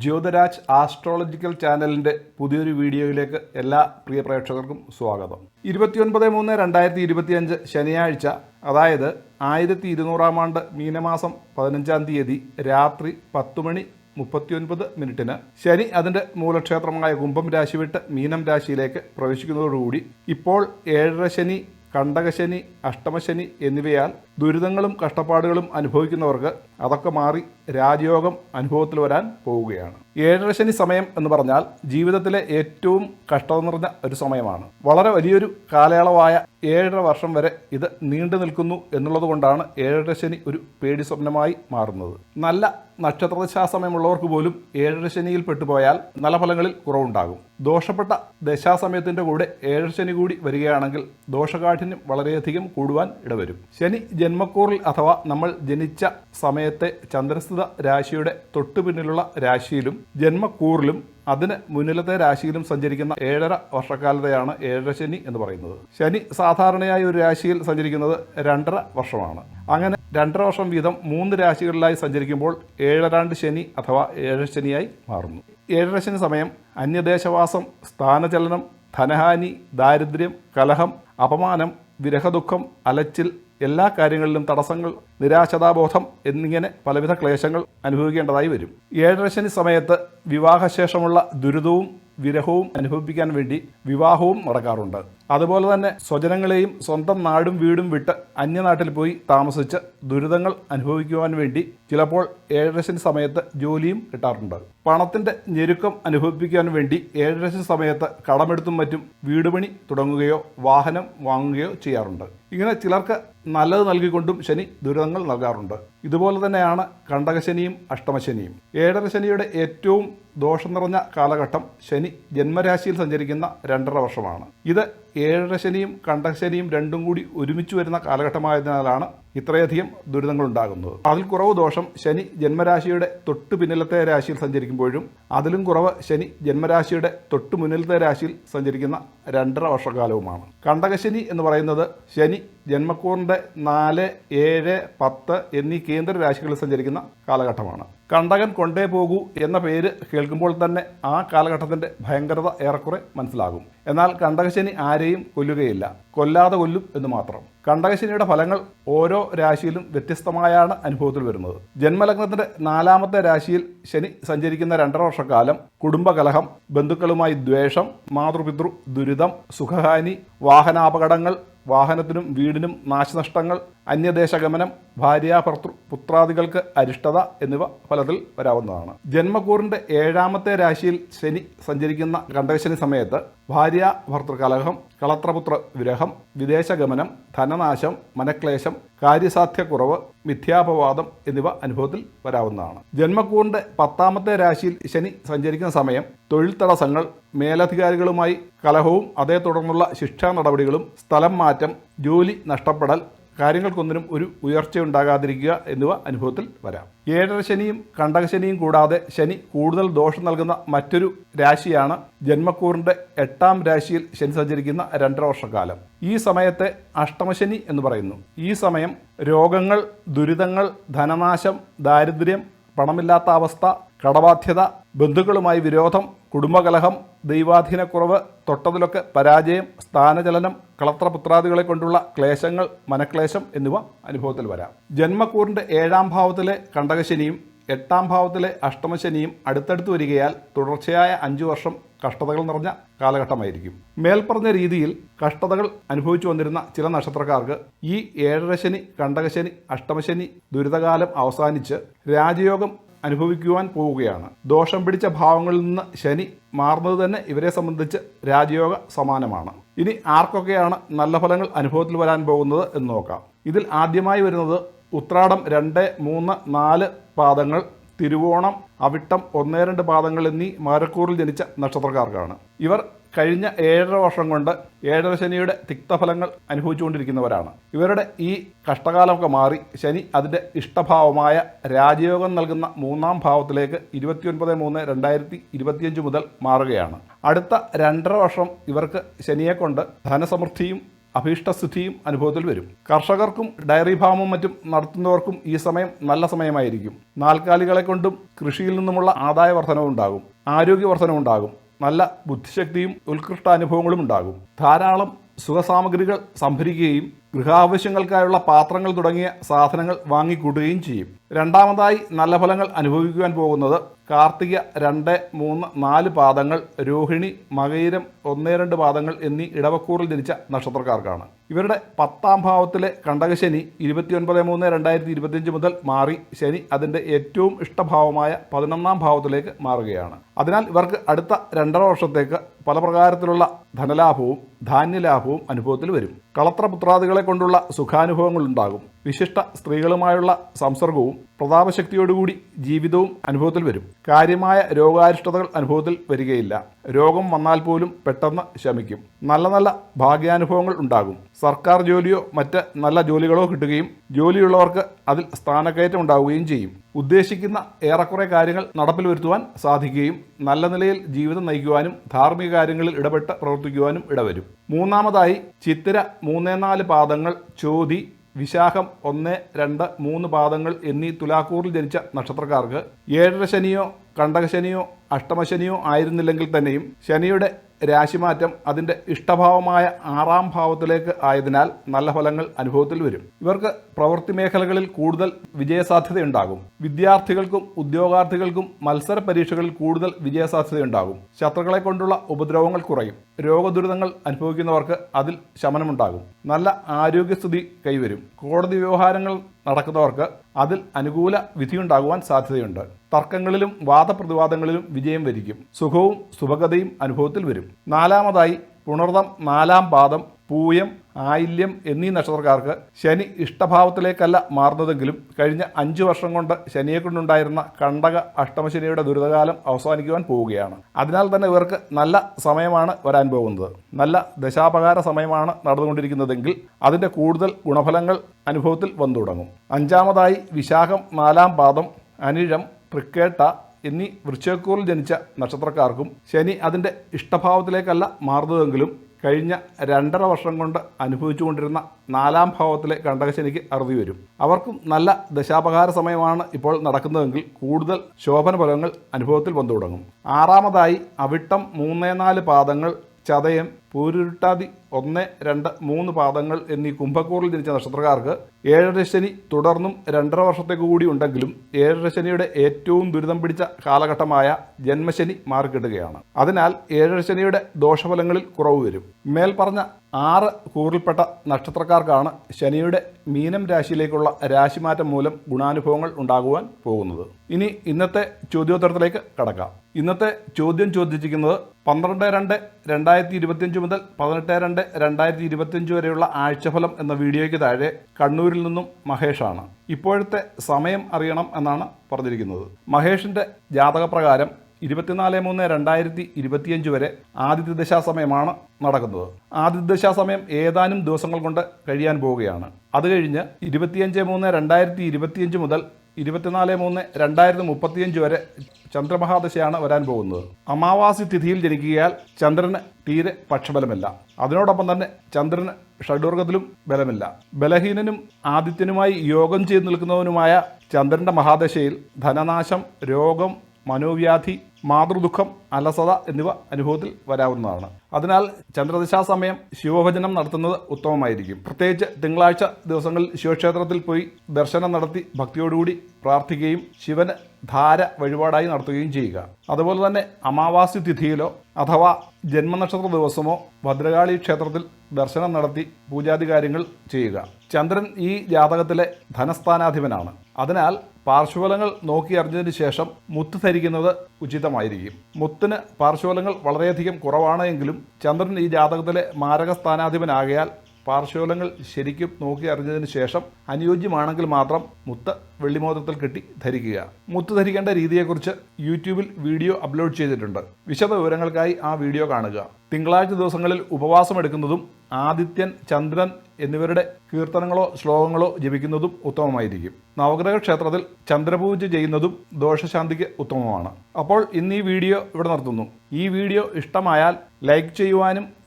Jyothiraj astrological ചാനലിന്റെ പുതിയൊരു വീഡിയോയിലേക്ക് എല്ലാ പ്രിയ പ്രേക്ഷകർക്കും സ്വാഗതം. ഇരുപത്തിയൊൻപത് മൂന്ന് രണ്ടായിരത്തി ഇരുപത്തിയഞ്ച് ശനിയാഴ്ച അതായത് ആയിരത്തി ഇരുന്നൂറാം ആണ്ട് മീനമാസം പതിനഞ്ചാം തീയതി രാത്രി പത്ത് മണി മുപ്പത്തിയൊൻപത് മിനിറ്റിന് ശനി അതിന്റെ മൂലക്ഷേത്രമായ കുംഭം രാശി വിട്ട് മീനം രാശിയിലേക്ക് പ്രവേശിക്കുന്നതോടുകൂടി ഇപ്പോൾ ഏഴര ശനി കണ്ടകശനി അഷ്ടമശനി എന്നിവയാൽ ദുരിതങ്ങളും കഷ്ടപ്പാടുകളും അനുഭവിക്കുന്നവർക്ക് അതൊക്കെ മാറി രാജയോഗം അനുഭവത്തിൽ വരാൻ പോവുകയാണ്. ഏഴര ശനി സമയം എന്ന് പറഞ്ഞാൽ ജീവിതത്തിലെ ഏറ്റവും കഷ്ടത നിറഞ്ഞ ഒരു സമയമാണ്. വളരെ വലിയൊരു കാലയളവായ ഏഴര വർഷം വരെ ഇത് നീണ്ടു നിൽക്കുന്നു എന്നുള്ളത് കൊണ്ടാണ് ഏഴര ശനി ഒരു പേടി സ്വപ്നമായി മാറുന്നത്. നല്ല നക്ഷത്രദശാ സമയമുള്ളവർക്ക് പോലും ഏഴര ശനിയിൽ പെട്ടുപോയാൽ നല്ല ഫലങ്ങളിൽ കുറവുണ്ടാകും. ദോഷപ്പെട്ട ദശാസമയത്തിന്റെ കൂടെ ഏഴര ശനി കൂടി വരികയാണെങ്കിൽ ദോഷകാഠിന്യം വളരെയധികം കൂടുവാൻ ഇടവരും. ശനി ജന്മക്കൂറിൽ അഥവാ നമ്മൾ ജനിച്ച സമയത്തെ ചന്ദ്രസ്ഥിത രാശിയുടെ തൊട്ടു പിന്നിലുള്ള രാശിയിലും ജന്മക്കൂറിലും അതിന് മുന്നിലത്തെ രാശിയിലും സഞ്ചരിക്കുന്ന ഏഴര വർഷക്കാലത്തെയാണ് ഏഴര ശനി എന്ന് പറയുന്നത്. ശനി സാധാരണയായി ഒരു രാശിയിൽ സഞ്ചരിക്കുന്നത് രണ്ടര വർഷമാണ്. അങ്ങനെ രണ്ടര വർഷം വീതം മൂന്ന് രാശികളിലായി സഞ്ചരിക്കുമ്പോൾ ഏഴരാണ്ട് ശനി അഥവാ ഏഴര ശനിയായി മാറുന്നു. ഏഴര ശനി സമയം അന്യദേശവാസം സ്ഥാനചലനം ധനഹാനി ദാരിദ്ര്യം കലഹം അപമാനം വിരഹദുഃഖം അലച്ചിൽ എല്ലാ കാര്യങ്ങളിലും തടസ്സങ്ങൾ നിരാശതാബോധം എന്നിങ്ങനെ പലവിധ ക്ലേശങ്ങൾ അനുഭവിക്കേണ്ടതായി വരും. ഏഴര ശനി സമയത്ത് വിവാഹശേഷമുള്ള ദുരിതവും വിരഹവും അനുഭവിപ്പിക്കാൻ വേണ്ടി വിവാഹവും നടക്കാറുണ്ട്. അതുപോലെ തന്നെ സ്വജനങ്ങളെയും സ്വന്തം നാടും വീടും വിട്ട് അന്യനാട്ടിൽ പോയി താമസിച്ച് ദുരിതങ്ങൾ അനുഭവിക്കുവാൻ വേണ്ടി ചിലപ്പോൾ ഏഴരശനി സമയത്ത് ജോലിയും കിട്ടാറുണ്ട്. പണത്തിന്റെ ഞെരുക്കം അനുഭവിപ്പിക്കാൻ വേണ്ടി ഏഴരശനി സമയത്ത് കടമെടുത്തും മറ്റും വീടുപണി തുടങ്ങുകയോ വാഹനം വാങ്ങുകയോ ചെയ്യാറുണ്ട്. ഇങ്ങനെ ചിലർക്ക് നല്ലത് നൽകിക്കൊണ്ടും ശനി ദുരിതങ്ങൾ നൽകാറുണ്ട്. ഇതുപോലെ തന്നെയാണ് കണ്ടകശനിയും അഷ്ടമശനിയും. ഏഴര ശനിയുടെ ഏറ്റവും ദോഷം നിറഞ്ഞ കാലഘട്ടം ശനി ജന്മരാശിയിൽ സഞ്ചരിക്കുന്ന രണ്ടര വർഷമാണ്. ഇത് ഏഴര ശനിയും കണ്ടശനിയും രണ്ടും കൂടി ഒരുമിച്ച് വരുന്ന കാലഘട്ടമായതിനാലാണ് ഇത്രയധികം ദുരിതങ്ങൾ ഉണ്ടാകുന്നത് അതിൽ കുറവ് ദോഷം ശനി ജന്മരാശിയുടെ തൊട്ടു പിന്നിലത്തെ രാശിയിൽ സഞ്ചരിക്കുമ്പോഴും അതിലും കുറവ് ശനി ജന്മരാശിയുടെ തൊട്ടു മുന്നിലത്തെ രാശിയിൽ സഞ്ചരിക്കുന്ന രണ്ടര വർഷക്കാലവുമാണ് കണ്ടകശനി എന്ന് പറയുന്നത് ശനി ജന്മക്കൂറിന്റെ നാല് ഏഴ് പത്ത് എന്നീ കേന്ദ്ര രാശികളിൽ സഞ്ചരിക്കുന്ന കാലഘട്ടമാണ്. കണ്ടകൻ കൊണ്ടേ പോകൂ എന്ന പേര് കേൾക്കുമ്പോൾ തന്നെ ആ കാലഘട്ടത്തിന്റെ ഭയങ്കരത ഏറെക്കുറെ മനസ്സിലാകും. എന്നാൽ കണ്ടകശനി ആരെയും കൊല്ലുകയില്ല. കൊല്ലാതെ കൊല്ലും എന്ന് മാത്രം. കണ്ടകശനിയുടെ ഫലങ്ങൾ ഓരോ രാശിയിലും വ്യത്യസ്തമായാണ് അനുഭവത്തിൽ വരുന്നത്. ജന്മലഗ്നത്തിന്റെ നാലാമത്തെ രാശിയിൽ ശനി സഞ്ചരിക്കുന്ന രണ്ടര വർഷക്കാലം കുടുംബകലഹം ബന്ധുക്കളുമായി ദ്വേഷം മാതൃപിതൃ ദുരിതം സുഖഹാനി വാഹനാപകടങ്ങൾ വാഹനത്തിനും വീടിനും നാശനഷ്ടങ്ങൾ അന്യദേശഗമനം ഭാര്യാഭർത്തൃ പുത്രാദികൾക്ക് അരിഷ്ടത എന്നിവ ഫലത്തിൽ വരാവുന്നതാണ്. ജന്മകൂറിന്റെ ഏഴാമത്തെ രാശിയിൽ ശനി സഞ്ചരിക്കുന്ന കണ്ടകശനി സമയത്ത് ഭാര്യ ഭർത്തൃകലഹം കളത്രപുത്ര വിരഹം വിദേശഗമനം ധനനാശം മനക്ലേശം കാര്യസാധ്യക്കുറവ് മിഥ്യാപവാദം എന്നിവ അനുഭവത്തിൽ വരാവുന്നതാണ്. ജന്മക്കൂറിന്റെ പത്താമത്തെ രാശിയിൽ ശനി സഞ്ചരിക്കുന്ന സമയം തൊഴിൽ തടസ്സങ്ങൾ മേലധികാരികളുമായി കലഹവും അതേ തുടർന്നുള്ള ശിക്ഷാ നടപടികളും സ്ഥലം മാറ്റം ജോലി നഷ്ടപ്പെടൽ കാര്യങ്ങൾക്കൊന്നിനും ഒരു ഉയർച്ച ഉയർച്ചയുണ്ടാകാതിരിക്കുക എന്നിവ അനുഭവത്തിൽ വരാം. ഏഴര ശനിയും കണ്ടകശനിയും കൂടാതെ ശനി കൂടുതൽ ദോഷം നൽകുന്ന മറ്റൊരു രാശിയാണ് ജന്മക്കൂറിന്റെ എട്ടാം രാശിയിൽ ശനി സഞ്ചരിക്കുന്ന രണ്ടര വർഷക്കാലം. ഈ സമയത്തെ അഷ്ടമശനി എന്ന് പറയുന്നു. ഈ സമയം രോഗങ്ങൾ ദുരിതങ്ങൾ ധനനാശം ദാരിദ്ര്യം പണമില്ലാത്ത അവസ്ഥ കടബാധ്യത ബന്ധുക്കളുമായി വിരോധം കുടുംബകലഹം ദൈവാധീനക്കുറവ് തൊട്ടതിലൊക്കെ പരാജയം സ്ഥാനചലനം കളത്രപുത്രാദികളെ കൊണ്ടുള്ള ക്ലേശങ്ങൾ മനക്ലേശം എന്നിവ അനുഭവത്തിൽ വരാം. ജന്മക്കൂറിന്റെ ഏഴാം ഭാവത്തിലെ കണ്ടകശനിയും എട്ടാം ഭാവത്തിലെ അഷ്ടമശനിയും അടുത്തടുത്ത് വരികയാൽ തുടർച്ചയായ അഞ്ചു വർഷം കഷ്ടതകൾ നിറഞ്ഞ കാലഘട്ടമായിരിക്കും. മേൽപ്പറഞ്ഞ രീതിയിൽ കഷ്ടതകൾ അനുഭവിച്ചു വന്നിരുന്ന ചില നക്ഷത്രക്കാർക്ക് ഈ ഏഴരശനി കണ്ടകശനി അഷ്ടമശനി ദുരിതകാലം അവസാനിച്ച് രാജയോഗം അനുഭവിക്കുവാൻ പോവുകയാണ്. ദോഷം പിടിച്ച ഭാവങ്ങളിൽ നിന്ന് ശനി മാറുന്നത് തന്നെ ഇവരെ സംബന്ധിച്ച് രാജയോഗ സമാനമാണ്. ഇനി ആർക്കൊക്കെയാണ് നല്ല ഫലങ്ങൾ അനുഭവത്തിൽ വരാൻ പോകുന്നത് എന്ന് നോക്കാം. ഇതിൽ ആദ്യമായി വരുന്നത് ഉത്രാടം രണ്ട് മൂന്ന് നാല് പാദങ്ങൾ തിരുവോണം അവിട്ടം ഒന്നേ രണ്ട് പാദങ്ങൾ എന്നീ മരക്കൂറിൽ ജനിച്ച നക്ഷത്രക്കാർക്കാണ്. ഇവർ കഴിഞ്ഞ ഏഴര വർഷം കൊണ്ട് ഏഴര ശനിയുടെ തിക്തഫലങ്ങൾ അനുഭവിച്ചുകൊണ്ടിരിക്കുന്നവരാണ്. ഇവരുടെ ഈ കഷ്ടകാലമൊക്കെ മാറി ശനി അതിന്റെ ഇഷ്ടഭാവമായ രാജയോഗം നൽകുന്ന മൂന്നാം ഭാവത്തിലേക്ക് ഇരുപത്തിയൊൻപത് മൂന്ന് രണ്ടായിരത്തി ഇരുപത്തിയഞ്ച് മുതൽ മാറുകയാണ്. അടുത്ത രണ്ടര വർഷം ഇവർക്ക് ശനിയെക്കൊണ്ട് ധനസമൃദ്ധിയും അഭീഷ്ടസിദ്ധിയും അനുഭവത്തിൽ വരും. കർഷകർക്കും ഡയറി ഫാമും മറ്റും നടത്തുന്നവർക്കും ഈ സമയം നല്ല സമയമായിരിക്കും. നാൽക്കാലികളെ കൊണ്ടും കൃഷിയിൽ നിന്നുമുള്ള ആദായ വർധനവുണ്ടാകും ആരോഗ്യ വർധനവുണ്ടാകും നല്ല ബുദ്ധിശക്തിയും ഉത്കൃഷ്ട അനുഭവങ്ങളും ഉണ്ടാകും. ധാരാളം സുഖസാമഗ്രികൾ സംഭരിക്കുകയും ഗൃഹാവശ്യങ്ങൾക്കായുള്ള പാത്രങ്ങൾ തുടങ്ങിയ സാധനങ്ങൾ വാങ്ങിക്കൂട്ടുകയും ചെയ്യും. രണ്ടാമതായി നല്ല ഫലങ്ങൾ അനുഭവിക്കുവാൻ പോകുന്നത് കാർത്തിക രണ്ട് മൂന്ന് നാല് പാദങ്ങൾ രോഹിണി മകയിരം ഒന്ന് രണ്ട് പാദങ്ങൾ എന്നീ ഇടവക്കൂറിൽ ജനിച്ച നക്ഷത്രക്കാർക്കാണ്. ഇവരുടെ പത്താം ഭാവത്തിലെ കണ്ടകശനി ഇരുപത്തിയൊൻപത് മൂന്ന് രണ്ടായിരത്തി ഇരുപത്തിയഞ്ച് മുതൽ മാറി ശനി അതിന്റെ ഏറ്റവും ഇഷ്ടഭാവമായ പതിനൊന്നാം ഭാവത്തിലേക്ക് മാറുകയാണ്. അതിനാൽ ഇവർക്ക് അടുത്ത രണ്ടര വർഷത്തേക്ക് പല പ്രകാരത്തിലുള്ള ധനലാഭവും ധാന്യലാഭവും അനുഭവത്തിൽ വരും. കളത്രപുത്രാദികളെ കൊണ്ടുള്ള സുഖാനുഭവങ്ങളുണ്ടാകും. വിശിഷ്ട സ്ത്രീകളുമായുള്ള സംസർഗവും പ്രതാപശക്തിയോടുകൂടി ജീവിതവും അനുഭവത്തിൽ വരും. കാര്യമായ രോഗാരിഷ്ടതകൾ അനുഭവത്തിൽ വരികയില്ല. രോഗം വന്നാൽ പോലും പെട്ടെന്ന് ശമിക്കും. നല്ല നല്ല ഭാഗ്യാനുഭവങ്ങൾ ഉണ്ടാകും. സർക്കാർ ജോലിയോ മറ്റ് നല്ല ജോലികളോ കിട്ടുകയും ജോലിയുള്ളവർക്ക് അതിൽ സ്ഥാനക്കയറ്റം ഉണ്ടാവുകയും ചെയ്യും. ഉദ്ദേശിക്കുന്ന ഏറെക്കുറെ കാര്യങ്ങൾ നടപ്പിൽ വരുത്തുവാൻ സാധിക്കുകയും നല്ല നിലയിൽ ജീവിതം നയിക്കുവാനും ധാർമ്മിക കാര്യങ്ങളിൽ ഇടപെട്ട് പ്രവർത്തിക്കുവാനും ഇടവരും. മൂന്നാമതായി ചിത്തിര മൂന്നേ നാല് പാദങ്ങൾ ചോതി വിശാഖം ഒന്ന് രണ്ട് മൂന്ന് പാദങ്ങൾ എന്നീ തുലാക്കൂറിൽ ജനിച്ച നക്ഷത്രക്കാർക്ക് ഏഴര ശനിയോ കണ്ടകശനിയോ അഷ്ടമശനിയോ ആയിരുന്നില്ലെങ്കിൽ തന്നെയും ശനിയുടെ രാശിമാറ്റം അതിന്റെ ഇഷ്ടഭാവമായ ആറാം ഭാവത്തിലേക്ക് ആയതിനാൽ നല്ല ഫലങ്ങൾ അനുഭവത്തിൽ വരും. ഇവർക്ക് പ്രവൃത്തി മേഖലകളിൽ കൂടുതൽ വിജയസാധ്യതയുണ്ടാകും. വിദ്യാർത്ഥികൾക്കും ഉദ്യോഗാർത്ഥികൾക്കും മത്സര പരീക്ഷകളിൽ കൂടുതൽ വിജയസാധ്യതയുണ്ടാകും. ശത്രുക്കളെ കൊണ്ടുള്ള ഉപദ്രവങ്ങൾ കുറയും. രോഗദുരിതങ്ങൾ അനുഭവിക്കുന്നവർക്ക് അതിൽ ശമനമുണ്ടാകും. നല്ല ആരോഗ്യസ്ഥിതി കൈവരും. കോടതി വ്യവഹാരങ്ങൾ നടക്കുന്നവർക്ക് അതിൽ അനുകൂല വിധിയുണ്ടാകുവാൻ സാധ്യതയുണ്ട്. തർക്കങ്ങളിലും വാദപ്രതിവാദങ്ങളിലും വിജയം വരിക്കും. സുഖവും സുഭഗതയും അനുഭവത്തിൽ വരും. നാലാമതായി പുണർദം നാലാം പാദം പൂയം ആയില്യം എന്നീ നക്ഷത്രക്കാർക്ക് ശനി ഇഷ്ടഭാവത്തിലേക്കല്ല മാറുന്നതെങ്കിലും കഴിഞ്ഞ അഞ്ചു വർഷം കൊണ്ട് ശനിയെ കൊണ്ടുണ്ടായിരുന്ന കണ്ടക അഷ്ടമശനിയുടെ ദുരിതകാലം അവസാനിക്കുവാൻ പോവുകയാണ്. അതിനാൽ തന്നെ ഇവർക്ക് നല്ല സമയമാണ് വരാൻ പോകുന്നത്. നല്ല ദശാപകാര സമയമാണ് നടന്നുകൊണ്ടിരിക്കുന്നതെങ്കിൽ അതിന്റെ കൂടുതൽ ഗുണഫലങ്ങൾ അനുഭവത്തിൽ വന്നു തുടങ്ങും അഞ്ചാമതായി വിശാഖം നാലാം പാദം അനിഴം തൃക്കേട്ട എന്നീ വൃശ്ചക്കൂറിൽ ജനിച്ച നക്ഷത്രക്കാർക്കും ശനി അതിന്റെ ഇഷ്ടഭാവത്തിലേക്കല്ല മാറുന്നതെങ്കിലും കഴിഞ്ഞ രണ്ടര വർഷം കൊണ്ട് അനുഭവിച്ചുകൊണ്ടിരുന്ന നാലാം ഭാവത്തിലെ കണ്ടകശനിക്ക് അറുതി വരും. അവർക്കും നല്ല ദശാപകാര സമയമാണ് ഇപ്പോൾ നടക്കുന്നതെങ്കിൽ കൂടുതൽ ശോഭന ഫലങ്ങൾ അനുഭവത്തിൽ വന്നു തുടങ്ങും ആറാമതായി അവിട്ടം മൂന്നേ നാല് പാദങ്ങൾ ചതയം പൂരുരുട്ടാതി ഒന്ന് രണ്ട് മൂന്ന് പാദങ്ങൾ എന്നീ കുംഭക്കൂറിൽ ജനിച്ച നക്ഷത്രക്കാർക്ക് ഏഴര ശനി തുടർന്നും രണ്ടര വർഷത്തേക്ക് കൂടി ഉണ്ടെങ്കിലും ഏഴര ശനിയുടെ ഏറ്റവും ദുരിതം പിടിച്ച കാലഘട്ടമായ ജന്മശനി മാറിക്കിട്ടുകയാണ് അതിനാൽ ഏഴര ശനിയുടെ ദോഷഫലങ്ങളിൽ കുറവ് വരും. മേൽപ്പറഞ്ഞ പറഞ്ഞ ആറ് കൂറിൽപ്പെട്ട നക്ഷത്രക്കാർക്കാണ് ശനിയുടെ മീനം രാശിയിലേക്കുള്ള രാശിമാറ്റം മൂലം ഗുണാനുഭവങ്ങൾ ഉണ്ടാകുവാൻ പോകുന്നത്. ഇനി ഇന്നത്തെ ചോദ്യോത്തരത്തിലേക്ക് കടക്കാം. ഇന്നത്തെ ചോദ്യം ചോദിച്ചിരിക്കുന്നത് പന്ത്രണ്ട് രണ്ട് രണ്ടായിരത്തി ഇരുപത്തിയഞ്ച് മുതൽ പതിനെട്ട് രണ്ട് രണ്ടായിരത്തി ഇരുപത്തിയഞ്ച് വരെയുള്ള ആഴ്ചഫലം എന്ന വീഡിയോയ്ക്ക് താഴെ കണ്ണൂരിൽ നിന്നും മഹേഷാണ്. ഇപ്പോഴത്തെ സമയം അറിയണം എന്നാണ് പറഞ്ഞിരിക്കുന്നത്. മഹേഷിന്റെ ജാതകപ്രകാരം ഇരുപത്തിനാല് മൂന്ന് രണ്ടായിരത്തി ഇരുപത്തിയഞ്ച് വരെ ആദിത്യ ദശാസമയമാണ് നടക്കുന്നത്. ആദിത്യ ദശാസമയം ഏതാനും ദിവസങ്ങൾ കൊണ്ട് കഴിയാൻ പോവുകയാണ്. അത് കഴിഞ്ഞ് ഇരുപത്തിയഞ്ച് മൂന്ന് രണ്ടായിരത്തി ഇരുപത്തിയഞ്ച് മുതൽ ഇരുപത്തിനാല് മൂന്ന് രണ്ടായിരത്തി മുപ്പത്തിയഞ്ച് വരെ ചന്ദ്രമഹാദശയാണ് വരാൻ പോകുന്നത്. അമാവാസി തിഥിയിൽ ജനിക്കുകയാൽ ചന്ദ്രന് തീരെ പക്ഷബലമില്ല. അതിനോടൊപ്പം തന്നെ ചന്ദ്രന് ഷഡൂർഗത്തിലും ബലമില്ല. ബലഹീനനും ആദിത്യനുമായി യോഗം ചെയ്തു നിൽക്കുന്നവനുമായ ചന്ദ്രന്റെ മഹാദശയിൽ ധനനാശം രോഗം മനോവ്യാധി മാതൃദുഃഖം അലസത എന്നിവ അനുഭവത്തിൽ വരാവുന്നതാണ്. അതിനാൽ ചന്ദ്രദശാ സമയം ശിവഭജനം നടത്തുന്നത് ഉത്തമമായിരിക്കും. പ്രത്യേകിച്ച് തിങ്കളാഴ്ച ദിവസങ്ങളിൽ ശിവക്ഷേത്രത്തിൽ പോയി ദർശനം നടത്തി ഭക്തിയോടുകൂടി പ്രാർത്ഥിക്കുകയും ശിവന് ധാര വഴിപാടായി നടത്തുകയും ചെയ്യുക. അതുപോലെ തന്നെ അമാവാസി തിഥിയിലോ അഥവാ ജന്മനക്ഷത്ര ദിവസമോ ഭദ്രകാളി ക്ഷേത്രത്തിൽ ദർശനം നടത്തി പൂജാതി കാര്യങ്ങൾ ചെയ്യുക. ചന്ദ്രൻ ഈ ജാതകത്തിലെ ധനസ്ഥാനാധിപനാണ്. അതിനാൽ പാർശ്വഫലങ്ങൾ നോക്കി അറിഞ്ഞതിന് ശേഷം മുത്ത് ധരിക്കുന്നത് ഉചിതമായിരിക്കും. മുത്തിന് പാർശ്വഫലങ്ങൾ വളരെയധികം കുറവാണ് എങ്കിലും ചന്ദ്രൻ ഈ ജാതകത്തിലെ മാരക സ്ഥാനാധിപനാകയാൽ പാർശ്വഫലങ്ങൾ ശരിക്കും നോക്കി അറിഞ്ഞതിന് ശേഷം അനുയോജ്യമാണെങ്കിൽ മാത്രം മുത്ത് വെള്ളിമോതിരത്തിൽ കെട്ടി ധരിക്കുക. മുത്ത് ധരിക്കേണ്ട രീതിയെക്കുറിച്ച് യൂട്യൂബിൽ വീഡിയോ അപ്ലോഡ് ചെയ്തിട്ടുണ്ട്. വിശദ വിവരങ്ങൾക്കായി ആ വീഡിയോ കാണുക. തിങ്കളാഴ്ച ദിവസങ്ങളിൽ ഉപവാസം എടുക്കുന്നതും ആദിത്യൻ ചന്ദ്രൻ എന്നിവരുടെ കീർത്തനങ്ങളോ ശ്ലോകങ്ങളോ ജപിക്കുന്നതും ഉത്തമമായിരിക്കും. നവഗ്രഹ ക്ഷേത്രത്തിൽ ചന്ദ്രപൂജ ചെയ്യുന്നതും ദോഷശാന്തിക്ക് ഉത്തമമാണ്. അപ്പോൾ ഇന്ന് ഈ വീഡിയോ ഇവിടെ നിർത്തുന്നു. ഈ വീഡിയോ ഇഷ്ടമായാൽ ലൈക്ക് ചെയ്യുവാനും